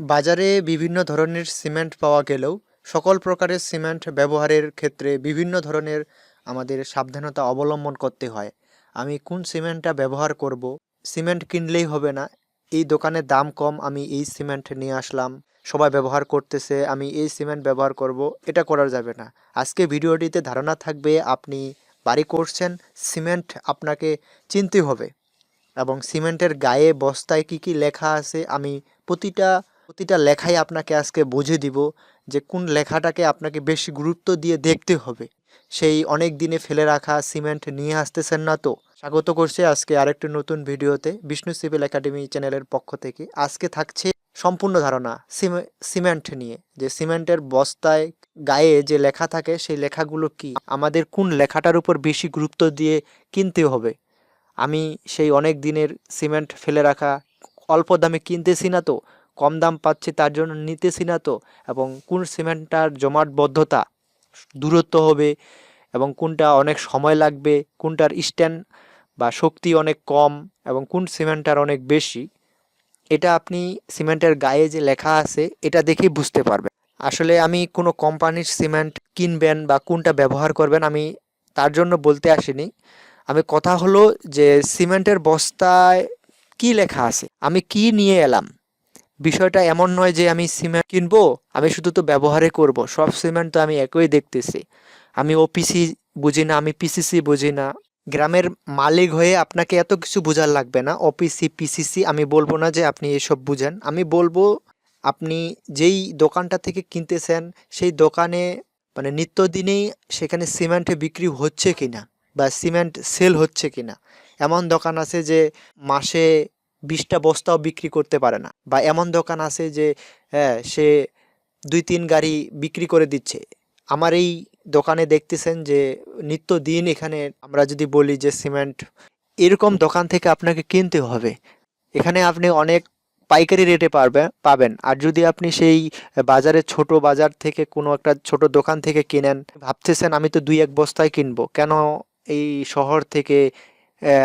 বাজারে বিভিন্ন ধরনের সিমেন্ট পাওয়া গেলেও সকল প্রকারের সিমেন্ট ব্যবহারের ক্ষেত্রে বিভিন্ন ধরনের আমাদের সাবধানতা অবলম্বন করতে হয়। আমি কোন সিমেন্টটা ব্যবহার করব, সিমেন্ট কিনলেই হবে না, এই দোকানের দাম কম, আমি এই সিমেন্ট নিয়ে আসলাম, সবাই ব্যবহার করতেছে, আমি এই সিমেন্ট ব্যবহার করব, এটা করা যাবে না। আজকে ভিডিওটিতে ধারণা থাকবে, আপনি বাড়ি করছেন, সিমেন্ট আপনাকে চিনতে হবে এবং সিমেন্টের গায়ে বস্তায় কি কি লেখা আছে, আমি প্রতিটা প্রতিটা লেখাই আপনাকে আজকে বুঝে দিব যে কোন লেখাটাকে আপনাকে বেশি গুরুত্ব দিয়ে দেখতে হবে। সেই অনেক দিনে ফেলে রাখা সিমেন্ট নিয়ে আসতেছেন না তো? স্বাগত করছে আজকে আরেকটি নতুন ভিডিওতে বিষ্ণু সিভিল একাডেমি চ্যানেলের পক্ষ থেকে। আজকে থাকছে সম্পূর্ণ ধারণা সিমে- সিমেন্ট নিয়ে। যে সিমেন্টের বস্তায় গায়ে যে লেখা থাকে সেই লেখাগুলো কি? আমাদের কোন লেখাটার উপর বেশি গুরুত্ব দিয়ে কিনতে হবে? আমি সেই অনেক দিনের সিমেন্ট ফেলে রাখা অল্প দামে কিনতেছি না তো? কম দাম পাচ্ছি তার জন্য নিতেছি না তো, এবং কোন সিমেন্টটার জমাটবদ্ধতা দূরত্ব হবে এবং কোনটা অনেক সময় লাগবে, কোনটার স্ট্যান্ড বা শক্তি অনেক কম এবং কোন সিমেন্টটার অনেক বেশি, এটা আপনি সিমেন্টের গায়ে যে লেখা আছে, এটা দেখেই বুঝতে পারবেন। আসলে আমি কোনো কোম্পানির সিমেন্ট কিনবেন বা কোনটা ব্যবহার করবেন আমি তার জন্য বলতে আসিনি। আমি কথা হলো যে সিমেন্টের বস্তায় কি লেখা আছে, আমি কি নিয়ে এলাম বিষয়টা এমন নয় যে আমি সিমেন্ট কিনবো, আমি শুধু তো ব্যবহারে করব, সব সিমেন্ট তো আমি একই দেখতেছি। আমি ওপিসি বুঝি না, আমি পিসিসি বুঝি না। গ্রামের মালিক হয়ে আপনাকে এত কিছু বোঝার লাগবে না। ওপিসি পিসিসি আমি বলব না যে আপনি এসব বুঝেন। আমি বলব, আপনি যেই দোকানটা থেকে কিনতেছেন, সেই দোকানে মানে নিত্যদিনেই সেখানে সিমেন্টে বিক্রি হচ্ছে কিনা বা সিমেন্ট সেল হচ্ছে কিনা। এমন দোকান আছে যে মাসে বিশটা বস্তাও বিক্রি করতে পারে না। বা এমন দোকান আছে যে হ্যাঁ সে দুই তিন গাড়ি বিক্রি করে দিচ্ছে। আমার এই দোকানে দেখতেছেন যে, নিত্য দিন এখানে আমরা যদি বলি যে, সিমেন্ট, এরকম দোকান থেকে আপনাকে কিনতে হবে। এখানে আপনি অনেক পাইকারি রেটে পারবে, পাবেন। আর যদি আপনি সেই বাজারে ছোট বাজার থেকে কোনো একটা ছোট দোকান থেকে কিনেন, ভাবতেছেন আমি তো দুই এক বস্তায় কিনবো, কেন এই শহর থেকে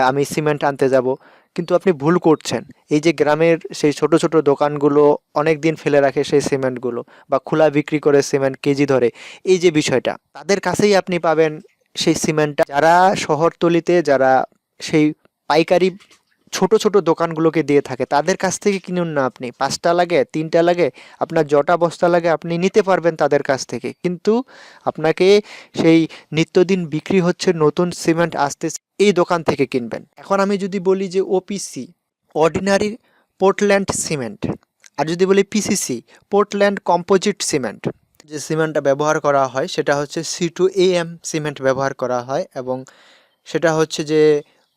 আমি সিমেন্ট আনতে যাব? কিন্তু আপনি ভুল করছেন। এই যে গ্রামের সেই ছোট ছোট দোকানগুলো অনেক দিন ফেলে রাখে সেই সিমেন্টগুলো বা খোলা বিক্রি করে সিমেন্ট কেজি ধরে, এই যে বিষয়টা, তাদের কাছেই আপনি পাবেন সেই সিমেন্টটা। যারা শহরতলিতে, যারা সেই পাইকারি ছোট ছোট দোকানগুলোকে দিয়ে থাকে। তাদের কাছ থেকে কিনুন না আপনি। পাঁচটা লাগে, তিনটা লাগে, আপনার জটা বস্তা লাগে আপনি নিতে পারবেন তাদের কাছ থেকে। কিন্তু আপনাকে সেই নিত্যদিন বিক্রি হচ্ছে নতুন সিমেন্ট আসতে এই দোকান থেকে কিনবেন। এখন আমি যদি বলি যে ওপিসি অর্ডিনারি পোর্টল্যান্ড সিমেন্ট আর যদি বলি পিসিসি পোর্টল্যান্ড কম্পোজিট সিমেন্ট যে সিমেন্টটা ব্যবহার করা হয় সেটা হচ্ছে সি টু এম সিমেন্ট ব্যবহার করা হয় এবং সেটা হচ্ছে যে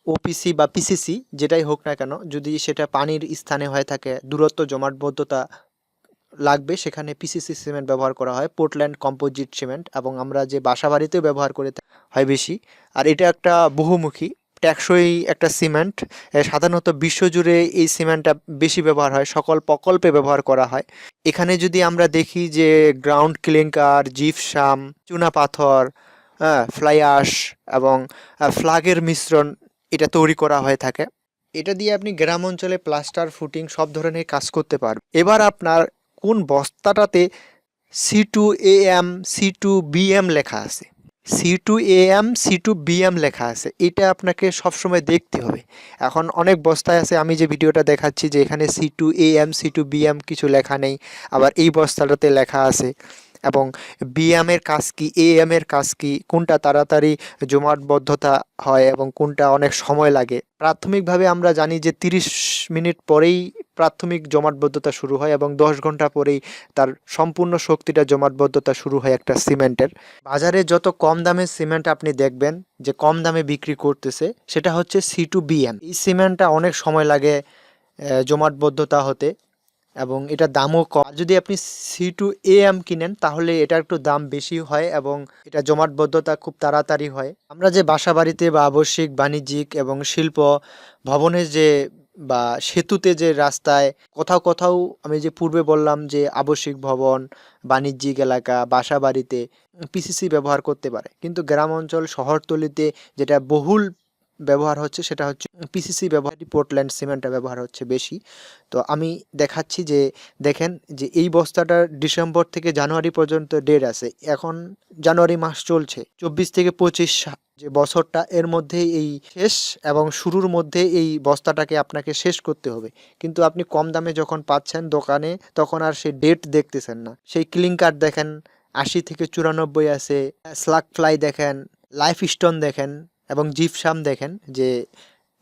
ওপিসি বা পিসিসি যেটাই হোক না কেন, যদি সেটা পানির স্থানে হয়ে থাকে, দূরত্ব, জমাটবদ্ধতা লাগবে, সেখানে পিসিসি সিমেন্ট ব্যবহার করা হয় পোর্টল্যান্ড কম্পোজিট সিমেন্ট এবং আমরা যে বাসা বাড়িতেও ব্যবহার করে হয় বেশি। আর এটা একটা বহুমুখী, টেকসই একটা সিমেন্ট সাধারণত বিশ্বজুড়ে এই সিমেন্টটা বেশি ব্যবহার হয়, সকল প্রকল্পে ব্যবহার করা হয়। এখানে যদি আমরা দেখি যে গ্রাউন্ড ক্লিংকার জিপসাম চুনা পাথর হ্যাঁ ফ্লাই আশ এবং ফ্লাগের মিশ্রণ এটা তৈরি করা হয়ে থাকে। এটা দিয়ে আপনি গ্রাম অঞ্চলে প্লাস্টার ফুটিং সব ধরনের কাজ করতে পারবেন। এবার আপনার কোন বস্তাটাতে C two A M C two B M লেখা আছে। C two A M C two B M লেখা আছে। এটা আপনাকে সবসময় দেখতে হবে। এখন অনেক বস্তায় আছে, আমি যে ভিডিওটা দেখাচ্ছি যে এখানে C two A M C two B M কিছু লেখা নেই। আবার এই বস্তাটাতে লেখা আছে এবং বিএম এর কাজ কি এ এম এর কাজ কি, কোনটা তাড়াতাড়ি জমাটবদ্ধতা হয় এবং কোনটা অনেক সময় লাগে। প্রাথমিকভাবে আমরা জানি যে তিরিশ মিনিট পরেই প্রাথমিক জমাটবদ্ধতা শুরু হয় এবং দশ ঘণ্টা পরেই তার সম্পূর্ণ শক্তিটা জমাটবদ্ধতা শুরু হয় একটা সিমেন্টের। বাজারে যত কম দামের সিমেন্ট আপনি দেখবেন, যে কম দামে বিক্রি করতেছে, সেটা হচ্ছে সি টু বিএম এই সিমেন্টটা অনেক সময় লাগে জমাটবদ্ধতা হতে। এবং এটা দামও কম। যদি আপনি সি টু এ এম কিনেন, তাহলে এটা একটু দাম বেশি হয় এবং এটা জমাটবদ্ধতা খুব তাড়াতাড়ি হয়। আমরা যে বাসা বাড়িতে বা আবশ্যিক বাণিজ্যিক এবং শিল্প ভবনের যে বা সেতুতে যে রাস্তায় কোথাও কোথাও আমি যে পূর্বে বললাম যে আবশ্যিক ভবন, বাণিজ্যিক এলাকা বাসা বাড়িতে পিসিসি ব্যবহার করতে পারে। কিন্তু গ্রাম অঞ্চল শহরতলিতে যেটা বহুল ব্যবহার হচ্ছে, সেটা হচ্ছে পিসিসি ব্যবহার পোর্টল্যান্ড সিমেন্টটা ব্যবহার হচ্ছে বেশি। তো আমি দেখাচ্ছি যে, দেখেন যে এই বস্তাটা ডিসেম্বর থেকে জানুয়ারি পর্যন্ত ডেট আছে। এখন জানুয়ারি মাস চলছে। চব্বিশ থেকে পঁচিশ যে বছরটা, এর মধ্যে এই শেষ এবং শুরুর মধ্যে এই বস্তাটাকে আপনাকে শেষ করতে হবে। কিন্তু আপনি কম দামে যখন পাচ্ছেন দোকানে, তখন আর সেই ডেট দেখতেছেন না। সেই ক্লিংকার দেখেন, আশি থেকে চুরানব্বই আছে স্লাক ফ্লাই দেখেন লাইফ স্টোন দেখেন এবং জিপসাম দেখেন যে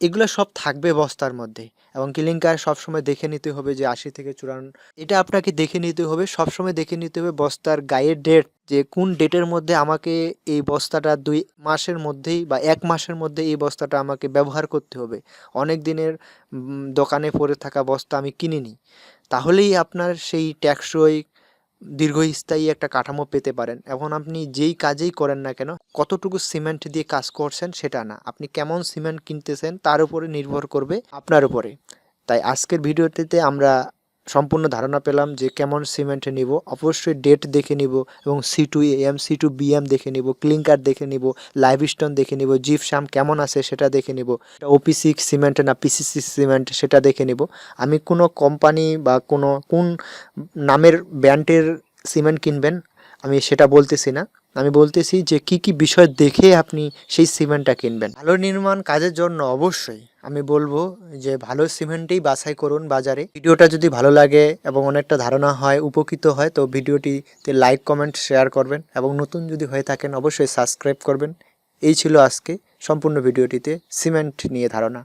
এগুলো সব থাকবে বস্তার মধ্যে এবং কিলিংকার সবসময় দেখে নিতে হবে যে আশি থেকে চুরান্ন এটা আপনাকে দেখে নিতে হবে, সবসময় দেখে নিতে হবে বস্তার গায়ের ডেট যে কোন ডেটের মধ্যে আমাকে এই বস্তাটা দুই মাসের মধ্যেই বা এক মাসের মধ্যে এই বস্তাটা আমাকে ব্যবহার করতে হবে। অনেক দিনের দোকানে পড়ে থাকা বস্তা আমি কিনিনি। তাহলেই আপনার সেই ট্যাক্সই দীর্ঘস্থায়ী একটা কাঠামো পেতে পারেন। এখন আপনি যেই কাজেই করেন না কেন, কতটুকু সিমেন্ট দিয়ে কাজ করছেন সেটা না। আপনি কেমন সিমেন্ট কিনতেছেন তার উপরে নির্ভর করবে আপনার উপরে। তাই আজকের ভিডিওটিতে আমরা সম্পূর্ণ ধারণা পেলাম যে কেমন সিমেন্ট নিব। অবশ্যই ডেট দেখে নিব এবং C two M C two BM দেখে নিব ক্লিংকার দেখে নিব লাইভ স্টোন দেখে নিব জিপসাম কেমন আছে সেটা দেখে নিব ওপিসি সিমেন্ট না পিসিসি সিমেন্ট সেটা দেখে নিব। আমি কোনো কোম্পানি বা কোনো, কোন নামের ব্র্যান্ডের সিমেন্ট কিনবেন, আমি সেটা বলতেছি না। আমি বলতেছি যে কি কি বিষয় দেখে আপনি সেই সিমেন্টটা কিনবেন। ভালো নির্মাণ কাজের জন্য অবশ্যই আমি বলব যে ভালো সিমেন্টেই বাছাই করুন বাজারে। ভিডিওটা যদি ভালো লাগে এবং অনেকটা ধারণা হয়, উপকৃত হয়, তো ভিডিওটিতে লাইক, কমেন্ট, শেয়ার করবেন এবং নতুন যদি হয়ে থাকেন অবশ্যই সাবস্ক্রাইব করবেন। এই ছিল আজকে সম্পূর্ণ ভিডিওটিতে সিমেন্ট নিয়ে ধারণা।